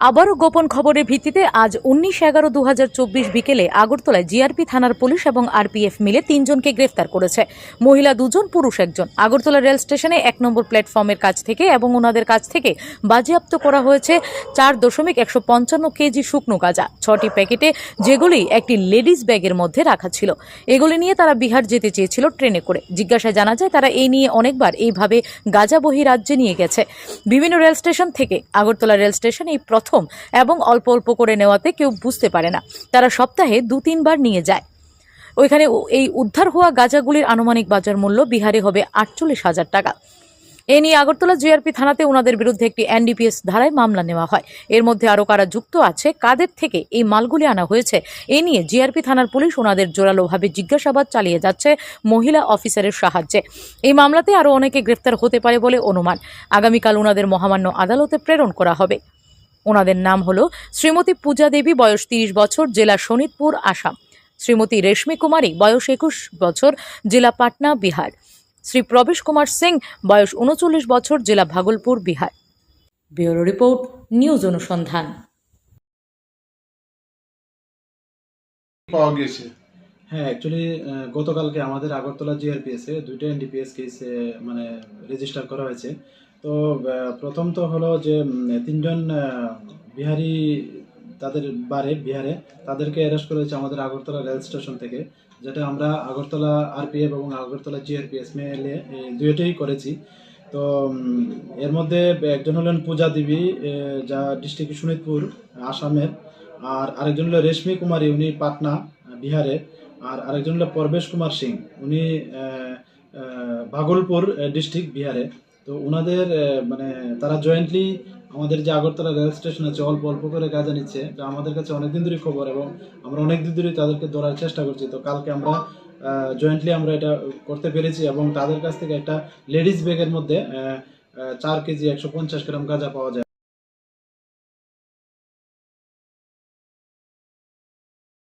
আবারও গোপন খবরের ভিত্তিতে আজ উনিশ এগারো দু বিকেলে আগরতলায় জিআরপি থানার পুলিশ এবং আরপিএফ মিলে তিনজনকে গ্রেফতার করেছে। মহিলা দুজন, পুরুষ একজন। আগরতলা রেল স্টেশনে এক নম্বর প্ল্যাটফর্মের কাছ থেকে এবং ওনাদের কাছ থেকে বাজেয়াপ্ত করা হয়েছে চার দশমিক একশো পঞ্চান্ন কেজি শুকনো গাঁজা। ছটি প্যাকেটে যেগুলি একটি লেডিস ব্যাগের মধ্যে রাখা ছিল। এগুলি নিয়ে তারা বিহার যেতে চেয়েছিল ট্রেনে করে। জিজ্ঞাসায় জানা যায়, তারা এই নিয়ে অনেকবার এইভাবে গাঁজা বহি রাজ্যে নিয়ে গেছে। বিভিন্ন রেল স্টেশন থেকে আগরতলা রেল স্টেশন এই প্রথম এবং অল্প অল্প করে নেওয়াতে কেউ বুঝতে পারে না। তারা সপ্তাহে দু তিনবার নিয়ে যায়। ওইখানে এই উদ্ধার হওয়া গাঁজাগুলির আনুমানিক বাজার মূল্য বিহারে হবে আটচল্লিশ হাজার টাকা। এ নিয়ে আগরতলা জিআরপি থানাতে ওনাদের বিরুদ্ধে একটি এনডিপিএস ধারায় মামলা নেওয়া হয়। এর মধ্যে আরও কারা যুক্ত আছে, কাদের থেকে এই মালগুলি আনা হয়েছে, এ নিয়ে জিআরপি থানার পুলিশ ওনাদের জোরালোভাবে জিজ্ঞাসাবাদ চালিয়ে যাচ্ছে মহিলা অফিসারের সাহায্যে। এই মামলাতে আরও অনেকে গ্রেফতার হতে পারে বলে অনুমান। আগামীকাল ওনাদের মহামান্য আদালতে প্রেরণ করা হবে। ওনাদের নাম হলো শ্রীমতী পূজা দেবী বয়স তিরিশ বছর জেলা শোনিতপুর আসাম। শ্রীমতী রেশমি কুমারী বয়স একুশ বছর জেলা পাটনা বিহার। শ্রী প্রবেশ কুমার সিং বয়স উনচল্লিশ বছর জেলা Bhagalpur Bihar. Bureau report news অনুসন্ধান। পাওয়া গিয়েছে হ্যাঁ অ্যাকচুয়ালি গতকালকে আমাদের আগরতলা জিআরপিএস এ দুইটা এনডিপিএস কেস মানে রেজিস্টার করা হয়েছে। তো প্রথম তো হলো যে তিনজন বিহারি তাদের বারে বিহারে, তাদেরকে অ্যারেস্ট করেছে আমাদের আগরতলা রেল স্টেশন থেকে, যেটা আমরা আগরতলা আরপিএফ এবং আগরতলা জিআরপিএস মেলে দুইটাই করেছি। তো এর মধ্যে একজন হলেন পূজা দেবী যা ডিস্ট্রিক্ট শোনিতপুর আসামের, আর আরেকজন হলো রেশমি কুমারী, উনি পাটনা, বিহারে, আর আরেকজন হলো পরবেশ কুমার সিং, উনি ভাগলপুর ডিস্ট্রিক্ট বিহারে। তো ওনাদের মানে তারা জয়েন্টলি আমাদের যে আগরতলা রেল স্টেশন আছে, অল্প অল্প করে গাজা নিচ্ছে। তো আমাদের কাছে অনেকদিন ধরেই খবর এবং আমরা অনেকদিন ধরেই তাদেরকে ধরার চেষ্টা করছি। তো কালকে আমরা জয়েন্টলি আমরা এটা করতে পেরেছি এবং তাদের কাছ থেকে একটা লেডিস ব্যাগের মধ্যে চার কেজি একশো পঞ্চাশ গ্রাম গাঁজা পাওয়া যায়।